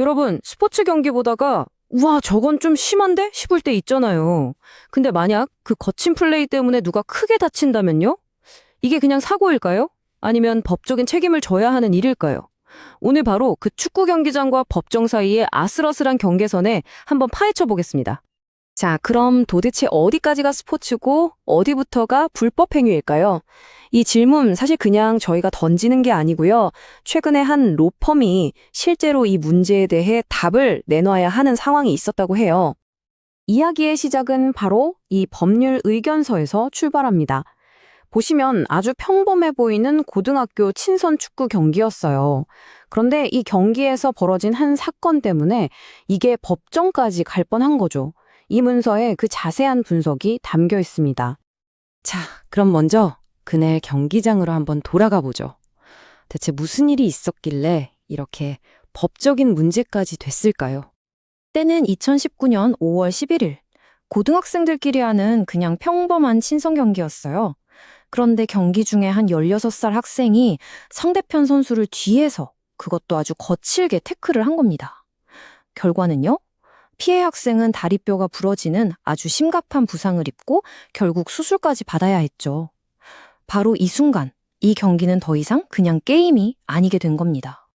여러분, 스포츠 경기 보다가 우와, 저건 좀 심한데? 싶을 때 있잖아요. 근데 만약 그 거친 플레이 때문에 누가 크게 다친다면요? 이게 그냥 사고일까요? 아니면 법적인 책임을 져야 하는 일일까요? 오늘 바로 그 축구 경기장과 법정 사이의 아슬아슬한 경계선에 한번 파헤쳐 보겠습니다. 자, 그럼 도대체 어디까지가 스포츠고 어디부터가 불법 행위일까요? 이 질문 사실 그냥 저희가 던지는 게 아니고요. 최근에 한 로펌이 실제로 이 문제에 대해 답을 내놔야 하는 상황이 있었다고 해요. 이야기의 시작은 바로 이 법률 의견서에서 출발합니다. 보시면 아주 평범해 보이는 고등학교 친선 축구 경기였어요. 그런데 이 경기에서 벌어진 한 사건 때문에 이게 법정까지 갈 뻔한 거죠. 이 문서에 그 자세한 분석이 담겨 있습니다. 자, 그럼 먼저 그날 경기장으로 한번 돌아가 보죠. 대체 무슨 일이 있었길래 이렇게 법적인 문제까지 됐을까요? 때는 2019년 5월 11일. 고등학생들끼리 하는 그냥 평범한 친선 경기였어요. 그런데 경기 중에 한 16살 학생이 상대편 선수를 뒤에서 그것도 아주 거칠게 태클을 한 겁니다. 결과는요? 피해 학생은 다리뼈가 부러지는 아주 심각한 부상을 입고 결국 수술까지 받아야 했죠. 바로 이 순간, 이 경기는 더 이상 그냥 게임이 아니게 된 겁니다.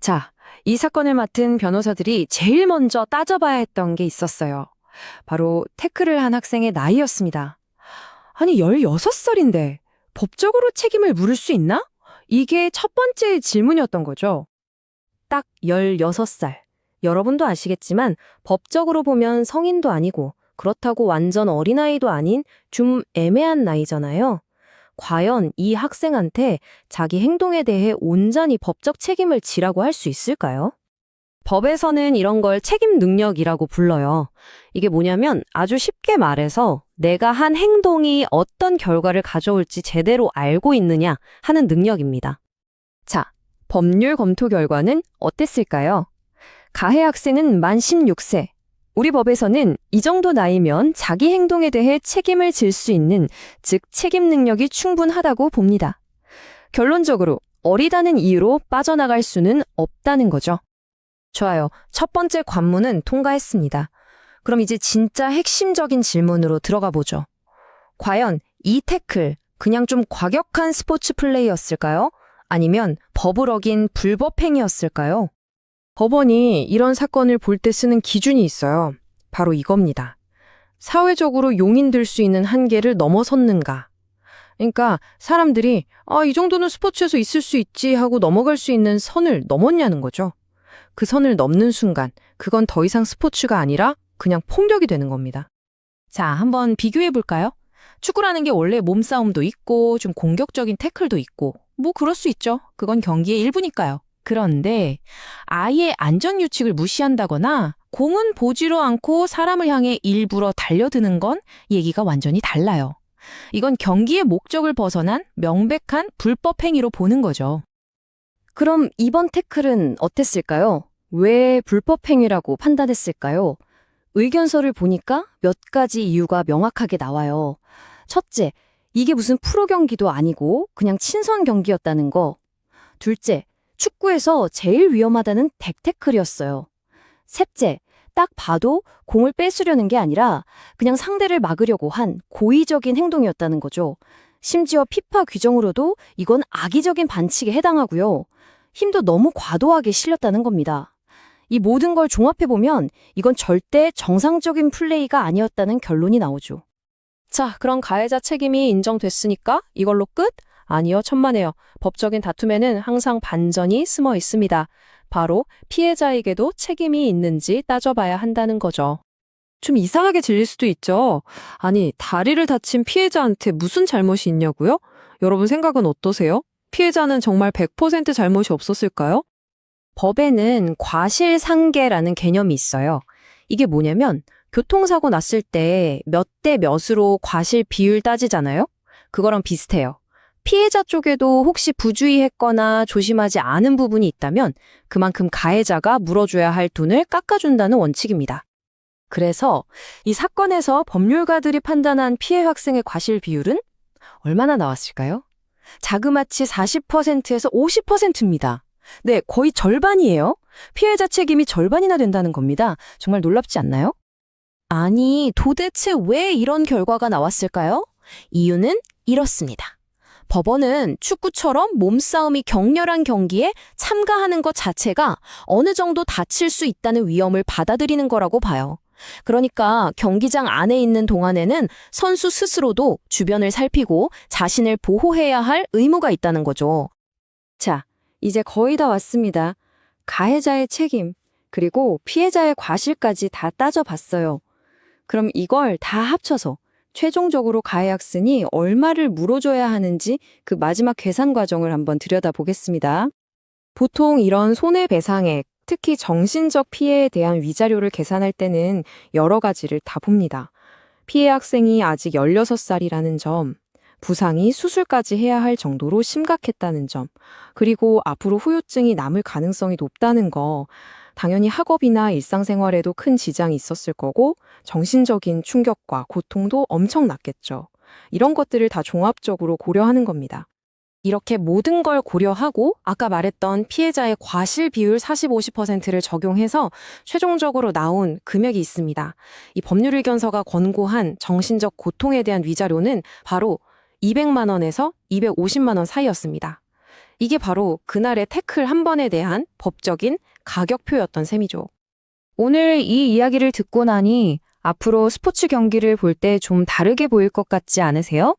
자, 이 사건을 맡은 변호사들이 제일 먼저 따져봐야 했던 게 있었어요. 바로 태클을 한 학생의 나이였습니다. 아니, 16살인데 법적으로 책임을 물을 수 있나? 이게 첫 번째 질문이었던 거죠. 딱 16살. 여러분도 아시겠지만 법적으로 보면 성인도 아니고 그렇다고 완전 어린아이도 아닌 좀 애매한 나이잖아요. 과연 이 학생한테 자기 행동에 대해 온전히 법적 책임을 지라고 할 수 있을까요? 법에서는 이런 걸 책임 능력이라고 불러요. 이게 뭐냐면 아주 쉽게 말해서 내가 한 행동이 어떤 결과를 가져올지 제대로 알고 있느냐 하는 능력입니다. 자, 법률 검토 결과는 어땠을까요? 가해 학생은 만 16세. 우리 법에서는 이 정도 나이면 자기 행동에 대해 책임을 질 수 있는, 즉 책임 능력이 충분하다고 봅니다. 결론적으로 어리다는 이유로 빠져나갈 수는 없다는 거죠. 좋아요. 첫 번째 관문은 통과했습니다. 그럼 이제 진짜 핵심적인 질문으로 들어가 보죠. 과연 이 태클, 그냥 좀 과격한 스포츠 플레이였을까요? 아니면 법을 어긴 불법 행위였을까요? 법원이 이런 사건을 볼 때 쓰는 기준이 있어요. 바로 이겁니다. 사회적으로 용인될 수 있는 한계를 넘어섰는가. 그러니까 사람들이 아, 이 정도는 스포츠에서 있을 수 있지 하고 넘어갈 수 있는 선을 넘었냐는 거죠. 그 선을 넘는 순간 그건 더 이상 스포츠가 아니라 그냥 폭력이 되는 겁니다. 자, 한번 비교해 볼까요? 축구라는 게 원래 몸싸움도 있고 좀 공격적인 태클도 있고 뭐 그럴 수 있죠. 그건 경기의 일부니까요. 그런데 아예 안전 규칙을 무시한다거나 공은 보지로 않고 사람을 향해 일부러 달려드는 건 얘기가 완전히 달라요. 이건 경기의 목적을 벗어난 명백한 불법 행위로 보는 거죠. 그럼 이번 태클은 어땠을까요? 왜 불법 행위라고 판단했을까요? 의견서를 보니까 몇 가지 이유가 명확하게 나와요. 첫째, 이게 무슨 프로 경기도 아니고 그냥 친선 경기였다는 거. 둘째, 축구에서 제일 위험하다는 덱태클이었어요. 셋째, 딱 봐도 공을 뺏으려는 게 아니라 그냥 상대를 막으려고 한 고의적인 행동이었다는 거죠. 심지어 피파 규정으로도 이건 악의적인 반칙에 해당하고요. 힘도 너무 과도하게 실렸다는 겁니다. 이 모든 걸 종합해보면 이건 절대 정상적인 플레이가 아니었다는 결론이 나오죠. 자, 그럼 가해자 책임이 인정됐으니까 이걸로 끝? 아니요, 천만에요. 법적인 다툼에는 항상 반전이 숨어 있습니다. 바로 피해자에게도 책임이 있는지 따져봐야 한다는 거죠. 좀 이상하게 들릴 수도 있죠. 아니, 다리를 다친 피해자한테 무슨 잘못이 있냐고요? 여러분 생각은 어떠세요? 피해자는 정말 100% 잘못이 없었을까요? 법에는 과실상계라는 개념이 있어요. 이게 뭐냐면 교통사고 났을 때 몇 대 몇으로 과실 비율 따지잖아요? 그거랑 비슷해요. 피해자 쪽에도 혹시 부주의했거나 조심하지 않은 부분이 있다면 그만큼 가해자가 물어줘야 할 돈을 깎아준다는 원칙입니다. 그래서 이 사건에서 법률가들이 판단한 피해 학생의 과실 비율은 얼마나 나왔을까요? 자그마치 40%에서 50%입니다. 네, 거의 절반이에요. 피해자 책임이 절반이나 된다는 겁니다. 정말 놀랍지 않나요? 아니, 도대체 왜 이런 결과가 나왔을까요? 이유는 이렇습니다. 법원은 축구처럼 몸싸움이 격렬한 경기에 참가하는 것 자체가 어느 정도 다칠 수 있다는 위험을 받아들이는 거라고 봐요. 그러니까 경기장 안에 있는 동안에는 선수 스스로도 주변을 살피고 자신을 보호해야 할 의무가 있다는 거죠. 자, 이제 거의 다 왔습니다. 가해자의 책임, 그리고 피해자의 과실까지 다 따져봤어요. 그럼 이걸 다 합쳐서 최종적으로 가해 학생이 얼마를 물어줘야 하는지 그 마지막 계산 과정을 한번 들여다보겠습니다. 보통 이런 손해배상액, 특히 정신적 피해에 대한 위자료를 계산할 때는 여러 가지를 다 봅니다. 피해 학생이 아직 16살이라는 점, 부상이 수술까지 해야 할 정도로 심각했다는 점, 그리고 앞으로 후유증이 남을 가능성이 높다는 거, 당연히 학업이나 일상생활에도 큰 지장이 있었을 거고, 정신적인 충격과 고통도 엄청났겠죠. 이런 것들을 다 종합적으로 고려하는 겁니다. 이렇게 모든 걸 고려하고 아까 말했던 피해자의 과실 비율 40, 50%를 적용해서 최종적으로 나온 금액이 있습니다. 이 법률의견서가 권고한 정신적 고통에 대한 위자료는 바로 200만 원에서 250만 원 사이였습니다. 이게 바로 그날의 태클 한 번에 대한 법적인 가격표였던 셈이죠. 오늘 이 이야기를 듣고 나니 앞으로 스포츠 경기를 볼 때 좀 다르게 보일 것 같지 않으세요?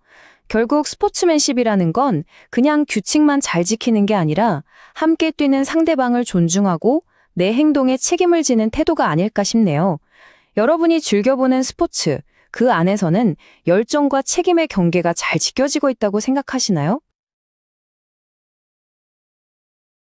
결국 스포츠맨십이라는 건 그냥 규칙만 잘 지키는 게 아니라 함께 뛰는 상대방을 존중하고 내 행동에 책임을 지는 태도가 아닐까 싶네요. 여러분이 즐겨보는 스포츠, 그 안에서는 열정과 책임의 경계가 잘 지켜지고 있다고 생각하시나요?